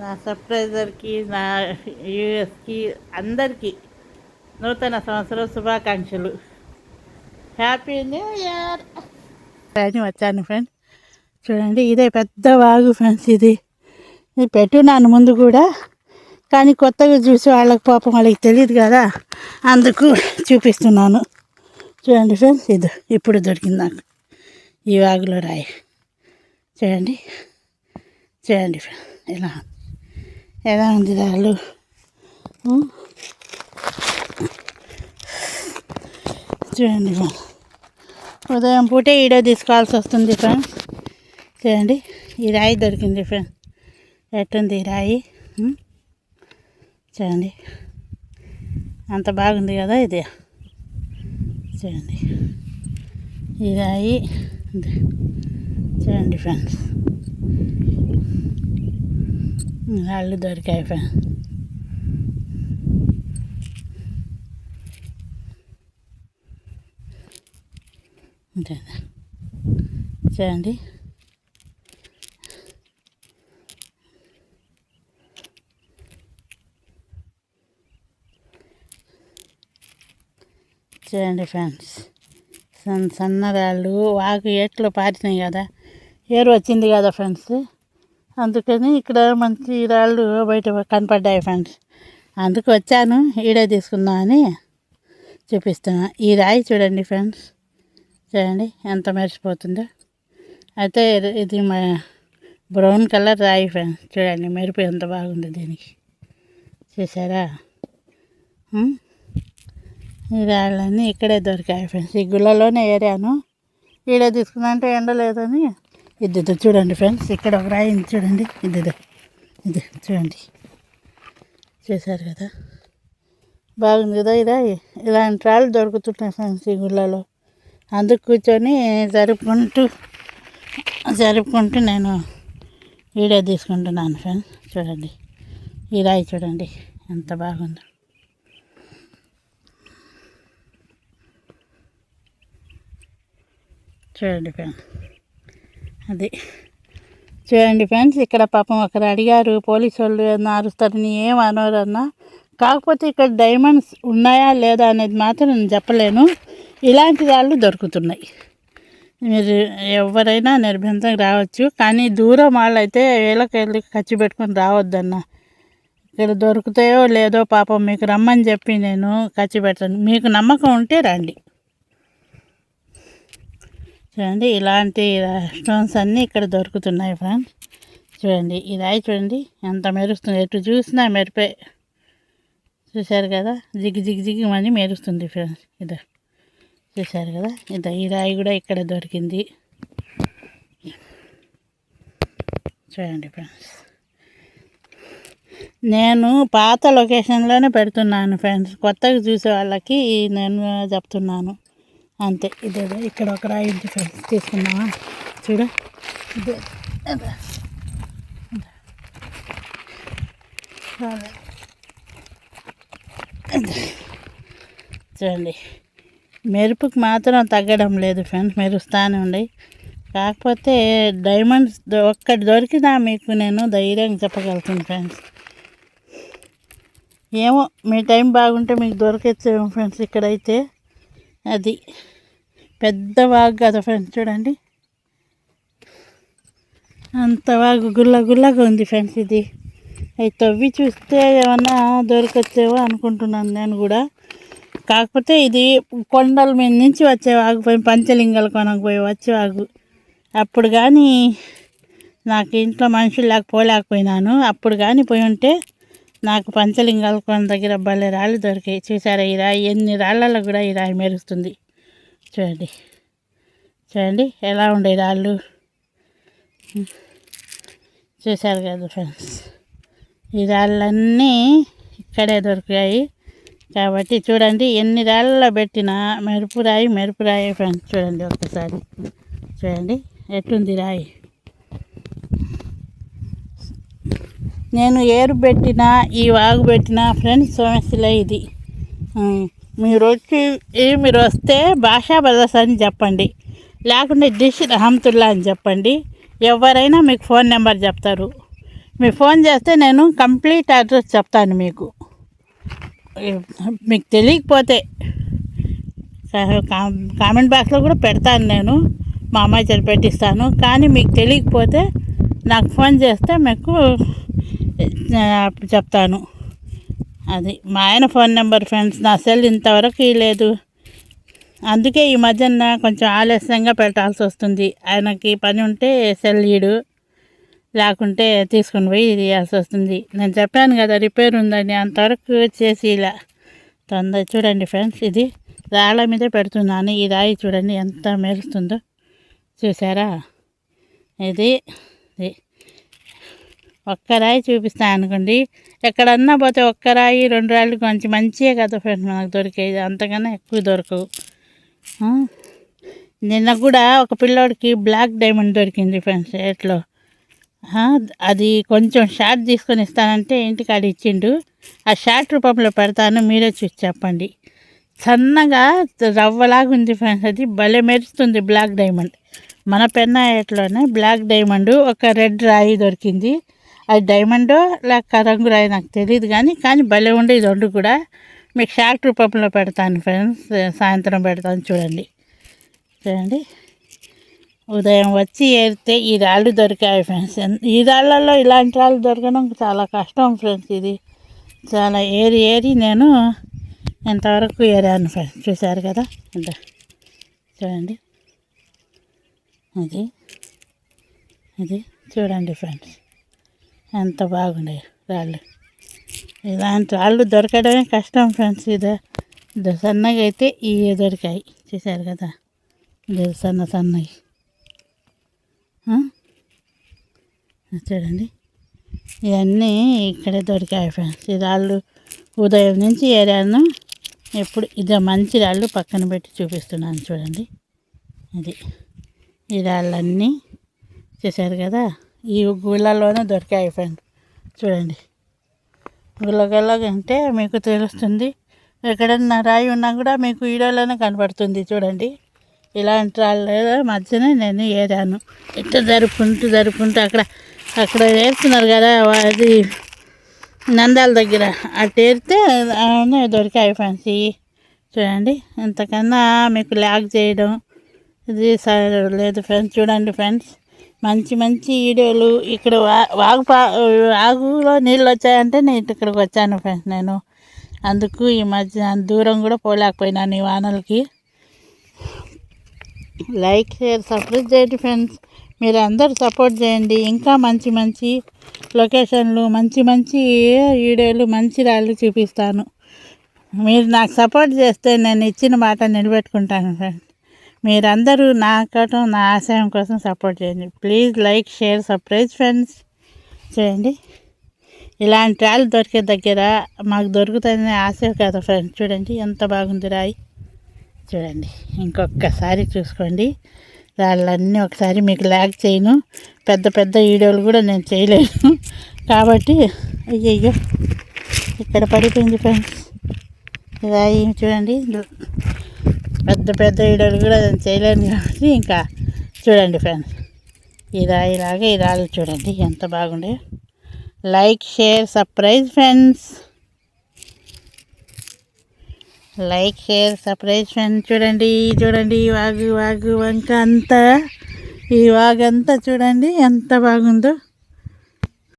నా సర్ప్రైజర్కి నా యూఎస్కి అందరికీ నూతన సంవత్సరం శుభాకాంక్షలు. Happy new year! అని వచ్చాను ఫ్రెండ్స్ చూడండి ఇదే పెద్ద వాగు ఫ్రెండ్స్ ఇది. ఇది పెట్టున్నాను ముందు కూడా. కానీ కొత్తగా చూసి వాళ్ళకి పాపం వాళ్ళకి తెలియదు కదా. అందుకు చూపిస్తున్నాను. చూడండి ఫ్రెండ్స్ ఇది ఇప్పుడు దొరికింది నాకు. ఈ వాగులో రాయి. చూడండి. చూడండి ఫ్రెండ్స్ ఇలా ఎలా ఉంది రాళ్ళు? చూడండి ఫ్రెండ్ ఉదయం పూటే ఈడో తీసుకోవాల్సి వస్తుంది ఫ్రెండ్స్. చూడండి ఈ రాయి దొరికింది ఫ్రెండ్స్. ఎట్టుంది ఈ రాయి? చూడండి. అంత బాగుంది కదా ఇది. చూడండి. ఈ రాయి చూడండి ఫ్రెండ్స్. రాళ్ళు దొరికాయి ఫ్రెండ్స్ చూడండి చూడండి ఫ్రెండ్స్ సన్న సన్న రాళ్ళు వాకు ఏట్లో పారినాయి కదా. ఏరు వచ్చింది కదా ఫ్రెండ్స్ అందుకని ఇక్కడ మంచి రాళ్ళు బయట కనపడ్డాయి ఫ్రెండ్స్. అందుకు వచ్చాను ఈడే తీసుకుందామని చూపిస్తున్నా. ఈ రాయి చూడండి ఫ్రెండ్స్. చూడండి ఎంత మెరిసిపోతుందో. అయితే ఇది- మా బ్రౌన్ కలర్ రాయి ఫ్రెండ్స్. చూడండి మెరుపు ఎంత బాగుంది దీనికి. చూసారా? ఈ రాళ్ళన్నీ ఇక్కడే దొరికాయి ఫ్రెండ్స్. ఈ గుళ్ళలోనే ఏరాను. ఈడే తీసుకున్నంటే ఎండ లేదని ఇది చూడండి ఫ్రెండ్స్ ఇక్కడ ఒక రాయి చూడండి. ఇద్దరు ఇది. చూడండి. చేశారు కదా? బాగుంది కదా ఇలా ఇలాంటి రాళ్ళు దొరుకుతున్నాయి ఫ్రెండ్స్ ఈ గుళ్ళలో. అందుకు కూర్చొని జరుపుకుంటూ జరుపుకుంటూ నేను వీడియో తీసుకుంటున్నాను ఫ్రెండ్స్. చూడండి. ఈ రాయి చూడండి ఎంత బాగుందో. చూడండి ఫ్రెండ్స్. అది. చూడండి ఫ్రెండ్స్ ఇక్కడ పాపం ఒకరు అడిగారు పోలీసు వాళ్ళు ఏమన్నా అరుస్తారని ఏం అనరన్నా? కాకపోతే ఇక్కడ డైమండ్స్ ఉన్నాయా లేదా అనేది మాత్రం నేను చెప్పలేను. ఇలాంటి రాళ్ళు దొరుకుతున్నాయి. మీరు ఎవరైనా నిర్బంధం రావచ్చు కానీ దూరం వాళ్ళు అయితే వేళకి వెళ్ళి ఖర్చు పెట్టుకొని రావద్దన్న. ఇక్కడ దొరుకుతాయో లేదో పాపం మీకు రమ్మని చెప్పి నేను ఖర్చు పెట్టాను. మీకు నమ్మకం ఉంటే రండి. చూడండి ఇలాంటి స్టోన్స్ అన్నీ ఇక్కడ దొరుకుతున్నాయి ఫ్రెండ్స్ చూడండి ఈ రాయి చూడండి ఎంత మెరుస్తుంది. ఎటు చూసినా మెరిపే. చూశారు కదా? జిగ్ జిగ్ జిగ్ అని మెరుస్తుంది ఫ్రెండ్స్ ఇది. చూశారు కదా? ఇది ఈ రాయి కూడా ఇక్కడ దొరికింది. చూడండి ఫ్రెండ్స్ నేను పాత లొకేషన్లోనే పెడుతున్నాను ఫ్రెండ్స్ కొత్తగా చూసే వాళ్ళకి నేను చెప్తున్నాను. అంతే. ఇదేదో ఇక్కడ ఒక రాయి ఉంది ఫ్రెండ్స్ తీసుకున్నావా చూడు. ఇదే. చూడండి. మెరుపుకి మాత్రం తగ్గడం లేదు ఫ్రెండ్స్. మెరుస్తానే ఉండి కాకపోతే డైమండ్స్ ఒక్కటి దొరికినా మీకు నేను ధైర్యంగా చెప్పగలుగుతాను ఫ్రెండ్స్. ఏమో మీ టైం బాగుంటే మీకు దొరకచ్చేమో ఫ్రెండ్స్ ఇక్కడైతే. అది పెద్ద వాగు కదా ఫ్రెండ్స్ చూడండి. అంత వాగు గుల్ల గుల్లగా ఉంది ఫ్రెండ్స్ ఇది. అవి తవ్వి చూస్తే ఏమన్నా దొరకచ్చేవో అనుకుంటున్నాను నేను కూడా. కాకపోతే ఇది కొండల మీద నుంచి వచ్చే వాగు పోయి పంచలింగాల కొనకు పోయి వచ్చే వాగు. అప్పుడు కానీ నాకు ఇంట్లో మనుషులు లేకపోలేకపోయినాను. అప్పుడు కానీ పోయి ఉంటే నాకు పంచలింగాల కొన దగ్గర భలే రాళ్ళు దొరికాయి. చూసారా? ఈ రాయి ఎన్ని రాళ్ళలో కూడా ఈ రాయి మెరుస్తుంది. చూడండి. చూడండి ఎలా ఉండే రాళ్ళు? చూశారు కదా ఫ్రెండ్స్? ఈ రాళ్ళన్నీ ఇక్కడే దొరికాయి. కాబట్టి చూడండి ఎన్ని రాళ్ళలో పెట్టినా మెరుపు రాయి మెరుపు రాయి ఫ్రెండ్స్. చూడండి ఒక్కసారి. చూడండి ఎట్లుంది రాయి? నేను ఏరు పెట్టిన ఈ వాగు పెట్టిన ఫ్రెండ్స్ సమస్యలే ఇది. మీరు వచ్చి మీరు వస్తే భాషా బ్రదర్స్ అని చెప్పండి. లేకుంటే డిష్ రహమతుల్లా అని చెప్పండి. ఎవరైనా మీకు ఫోన్ నెంబర్ చెప్తారు. మీరు ఫోన్ చేస్తే నేను కంప్లీట్ అడ్రస్ చెప్తాను మీకు. మీకు తెలియకపోతే కా- కామెంట్ బాక్స్లో కూడా పెడతాను నేను. మా అమ్మాయి చేత పెట్టిస్తాను కానీ మీకు తెలియకపోతే నాకు ఫోన్ చేస్తే మీకు చెప్తాను. అది మా ఆయన ఫోన్ నెంబర్ ఫ్రెండ్స్ నా సెల్ ఇంతవరకు లేదు. అందుకే ఈ మధ్యన కొంచెం ఆలస్యంగా పెట్టాల్సి వస్తుంది. ఆయనకి పని ఉంటే సెల్ ఇడు లేకుంటే తీసుకుని పోయి ఇవ్వాల్సి వస్తుంది. నేను చెప్పాను కదా రిపేర్ ఉందని అంతవరకు చేసి ఇలా తొందర చూడండి ఫ్రెండ్స్ ఇది రాళ్ళ మీదే పెడుతున్నాను. ఈ రాయి చూడండి ఎంత మెరుస్తుందో. చూసారా? ఇది ఇది. ఒక్క రాయి చూపిస్తాను అనుకోండి. ఎక్కడన్నా పోతే ఒక్క రాయి రెండు రాళ్ళు కొంచెం మంచిగా కదా ఫ్రెండ్స్ మనకు దొరికేది. అంతకన్నా ఎక్కువ దొరకవు. నిన్న కూడా ఒక పిల్లోడికి బ్లాక్ డైమండ్ దొరికింది ఫ్రెండ్స్ ఎట్లో అది కొంచెం షార్ట్ తీసుకొని ఇస్తానంటే ఇంటికాడ ఇచ్చిండు. ఆ షార్ట్ రూపంలో పెడతాను మీరే చూసి చెప్పండి. సన్నగా రవ్వలాగా ఉంది ఫ్రెండ్స్ అది. భలే మెరుస్తుంది బ్లాక్ డైమండ్. మన పెన్నాయట్లోనే బ్లాక్ డైమండ్ ఒక రెడ్ రాయి దొరికింది. అది డైమండో లేక రంగు రాయి నాకు తెలియదు కానీ కానీ భలే ఉండే ఇది రెండు కూడా. మీకు షార్ట్ రూపంలో పెడతాను ఫ్రెండ్స్ సాయంత్రం పెడతాను చూడండి. చూడండి. ఉదయం వచ్చి ఏరితే ఈ రాళ్ళు దొరికాయి ఫ్రెండ్స్. ఈ రాళ్ళల్లో ఇలాంటి రాళ్ళు దొరకడం చాలా కష్టం ఫ్రెండ్స్ ఇది. చాలా ఏరి ఏరి నేను ఎంతవరకు ఏరాను ఫ్రెండ్స్. చూశారు కదా? ఇదా చూడండి. అది. ఇది. చూడండి ఫ్రెండ్స్. ఎంత బాగుండే రాళ్ళు. ఇలాంటి రాళ్ళు దొరకడమే కష్టం ఫ్రెండ్స్ ఇది. సన్నగా అయితే ఇవే దొరికాయి. చూశారు కదా? ఇది సన్న సన్నవి చూడండి. ఇవన్నీ ఇక్కడే దొరికాయి ఫ్రెండ్స్. ఈ రాళ్ళు ఉదయం నుంచి ఏరాను ఎప్పుడు ఇదే మంచి రాళ్ళు పక్కన పెట్టి చూపిస్తున్నాను చూడండి. ఇది ఈ రాళ్ళన్నీ చేశారు కదా? ఈ గుళ్ళలోనే దొరికాయి ఫ్రెండ్ చూడండి. గుల్లగల్లగా అంటే మీకు తెలుస్తుంది. ఎక్కడన్నా రాయి ఉన్నా కూడా మీకు వీడియోలోనే కనపడుతుంది. చూడండి. ఇలాంటి వాళ్ళ మధ్యన నేను ఏరాను. ఇట్లా జరుపుకుంటూ జరుపుకుంటూ అక్కడ అక్కడ ఏరుతున్నారు కదా అది నందాల దగ్గర. అటు ఏరితే దొరికాయి ఫ్రెండ్స్ ఇవి. చూడండి. ఇంతకన్నా మీకు ల్యాగ్ చేయడం ఇది లేదు ఫ్రెండ్స్ చూడండి ఫ్రెండ్స్. మంచి మంచి వీడియోలు ఇక్కడ వా- వాగు పా వాగులో నీళ్ళు వచ్చాయంటే నేను ఇక్కడికి వచ్చాను ఫ్రెండ్స్ నేను. అందుకు ఈ మధ్య దూరం కూడా పోలేకపోయినాను ఈ వానలకి. లైక్ షేర్ సపోర్ట్ చేయండి ఫ్రెండ్స్. మీరు అందరు సపోర్ట్ చేయండి. ఇంకా మంచి మంచి లొకేషన్లు మంచి మంచి వీడియోలు మంచి రాళ్ళు చూపిస్తాను. మీరు నాకు సపోర్ట్ చేస్తే నేను ఇచ్చిన మాట నిలబెట్టుకుంటాను ఫ్రెండ్స్. మీరందరూ నా కోసం నా ఆశయం కోసం సపోర్ట్ చేయండి. Please like share surprise friends చేయండి. ఇలాంటి రాళ్ళు దొరికే దగ్గర మాకు దొరుకుతుందనే ఆశ కదా ఫ్రెండ్స్ చూడండి ఎంత బాగుంది రాయి. చూడండి ఇంకొకసారి చూసుకోండి. రాళ్ళన్నీ ఒకసారి మీకు ల్యాగ్ చేయను. పెద్ద పెద్ద వీడియోలు కూడా నేను చేయలేను. కాబట్టి అయ్యయ్యో ఇక్కడ పడిపోయింది ఫ్రెండ్స్ రాయి చూడండి. పెద్ద పెద్ద వీడియోలు కూడా నేను చేయలేను కాబట్టి ఇంకా చూడండి ఫ్రెండ్స్. ఇది ఇలాగే ఈ రాళ్ళు చూడండి ఎంత బాగుండే. Like share surprise friends. Like share surprise friends చూడండి చూడండి వాగు వాగు వంక అంతా. ఈ వాగంతా చూడండి ఎంత బాగుందో.